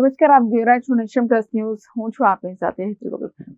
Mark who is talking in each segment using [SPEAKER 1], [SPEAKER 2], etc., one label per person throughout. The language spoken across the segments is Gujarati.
[SPEAKER 1] નમસ્કાર, આપ જોઈ રહ્યા છો નેશન પ્લસ ન્યૂઝ. હું છું આપની સાથે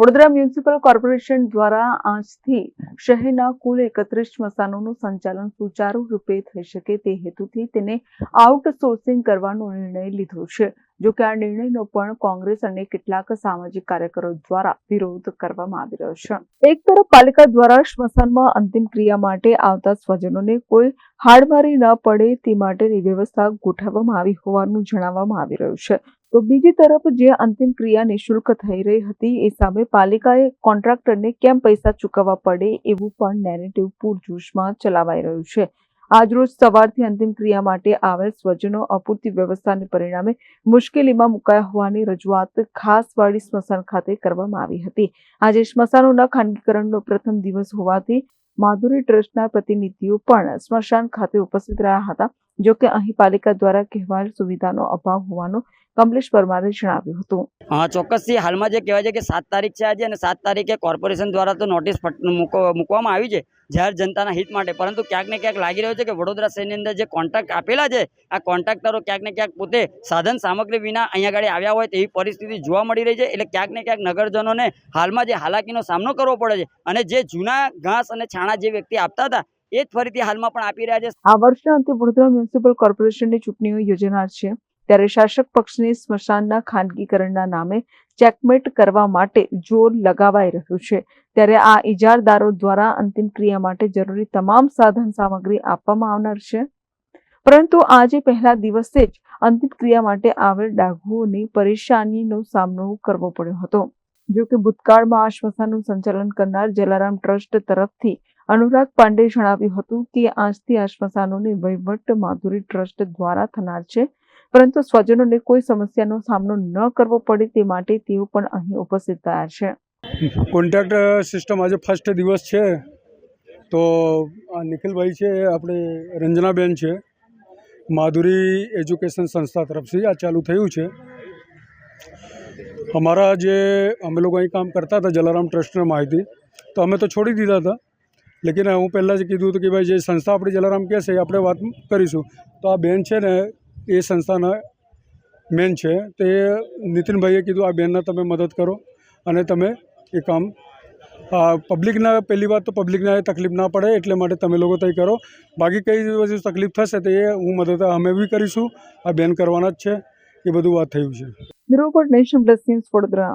[SPEAKER 1] વડોદરા મ્યુનિસિપલ કોર્પોરેશન દ્વારા આજથી શહેરના કુલ એકત્રીસ સ્મશાનોનું સંચાલન સુચારુ રૂપે થઈ શકે તે હેતુથી તેને આઉટસોર્સિંગ કરવાનો નિર્ણય લીધો છે. જો આ નિર્ણયનો પણ કોંગ્રેસ અને કેટલાક સામાજિક કાર્યકરો દ્વારા વિરોધ કરવામાં આવી રહ્યો છે. એક તરફ પાલિકા દ્વારા સ્મશાનમાં અંતિમ ક્રિયા માટે આવતા સ્વજનોને કોઈ હાડમારી ન પડે તે માટેની વ્યવસ્થા ગોઠવવામાં આવી હોવાનું જણાવવામાં આવી રહ્યું છે. તો બીજી તરફ જે અંતિમ ક્રિયા નિઃશુલ્ક થઈ રહી હતી, એ સામે પાલિકાએ કોન્ટ્રાક્ટરને કેમ પૈસા ચૂકવવા પડે એવું પણ નેરેટિવ પૂરજોશમાં ચલાવાઈ રહ્યું છે. આજરોજ સવારથી અંતિમ ક્રિયા માટે આવેલ સ્વજનો અપૂરતી વ્યવસ્થાને પરિણામે મુશ્કેલીમાં મુકાયા હોવાની રજૂઆત ખાસવાડી સ્મશાન ખાતે કરવામાં આવી હતી. આજે સ્મશાનોના ખાનગીકરણનો પ્રથમ દિવસ હોવાથી માધુરી ટ્રસ્ટના પ્રતિનિધિઓ પણ સ્મશાન ખાતે ઉપસ્થિત રહ્યા હતા જો કે અહીં પાલિકા દ્વારા કહેવાયેલ સુવિધાનો અભાવ હોવાનું કમલેશ પરમારે જણાવ્યું હતું.
[SPEAKER 2] હા ચોક્કસથી હાલમાં જે કહેવાય છે કે સાત તારીખ છે આજે અને સાત તારીખે કોર્પોરેશન દ્વારા તો નોટિસ મૂકવામાં આવી છે જાહેર જનતાના હિત માટે. પરંતુ ક્યાંક ને ક્યાંક લાગી રહ્યું છે કે વડોદરા શહેરની અંદર જે કોન્ટ્રાક્ટ આપેલા છે આ કોન્ટ્રાક્ટરો ક્યાંક ને ક્યાંક પોતે સાધન સામગ્રી વિના અહીંયા આગળ આવ્યા હોય તેવી પરિસ્થિતિ જોવા મળી રહી છે. એટલે ક્યાંક ને ક્યાંક નગરજનોને હાલમાં જે હાલાકીનો સામનો કરવો પડે છે અને જે જૂના ઘાસ અને છાણા જે વ્યક્તિ આપતા હતા એ જ ફરીથી હાલમાં પણ આપી રહ્યા છે.
[SPEAKER 1] આ વર્ષના અંતે વડોદરા મ્યુનિસિપલ કોર્પોરેશનની ચૂંટણીઓ યોજાનાર છે. ત્યારે શાસક પક્ષની સ્મશાનના ખાનગીકરણના નામે ચેકમેટ કરવા માટે જોર લગાવાઈ રહ્યું છે. ત્યારે આ ઇજારદારો દ્વારા અંતિમ ક્રિયા માટે જરૂરી તમામ સાધન સામગ્રી આપવામાં આવનાર છે. પરંતુ આજે પહેલા દિવસે જ અંતિમ ક્રિયા માટે આવેલ ડાઘુઓની પરેશાનીનો સામનો કરવો પડ્યો હતો. જો કે ભૂતકાળમાં આ શ્મશાનનું સંચાલન કરનાર જલારામ ટ્રસ્ટ તરફથી અનુરાગ પાંડે જણાવ્યું હતું કે આજથી આ શ્મશાનોની વહીવટ માધુરી ટ્રસ્ટ દ્વારા થનાર છે. પરંતુ સ્વજનોને કોઈ સમસ્યાનો સામનો ન કરવો પડે તે માટે તેઓ પણ અહીં ઉપસ્થિત થયા છે.
[SPEAKER 3] કોન્ટ્રાક્ટ સિસ્ટમ આજે ફર્સ્ટ દિવસ છે. તો આ નિખિલભાઈ છે, આપણે રંજનાબેન છે. માધુરી એજ્યુકેશન સંસ્થા તરફથી આ ચાલુ થયું છે. અમારા જે અમે લોકો અહીં કામ કરતા હતા જલારામ ટ્રસ્ટને માહિતી, તો અમે તો છોડી દીધા હતા. લેકિન હું પહેલાં જ કીધું હતું કે ભાઈ જે સંસ્થા આપણી જલારામ કહેશે આપણે વાત કરીશું. તો આ બેન છે ને એ સંસ્થાના મેન છે. તે નીતિનભાઈએ કીધું, આ બેનને તમે મદદ કરો અને તમે એ કામ પબ્લિકના, પહેલી વાત તો પબ્લિકને તકલીફ ના પડે, એટલે માટે તમે લોકો તય કરો. બાકી કઈ વસ્તુ તકલીફ થશે તો એ હું મદદ, અમે બી કરીશું. આ બેન કરવાના જ છે. એ બધું વાત થયું છે.
[SPEAKER 1] Report nation plus news Vadodara.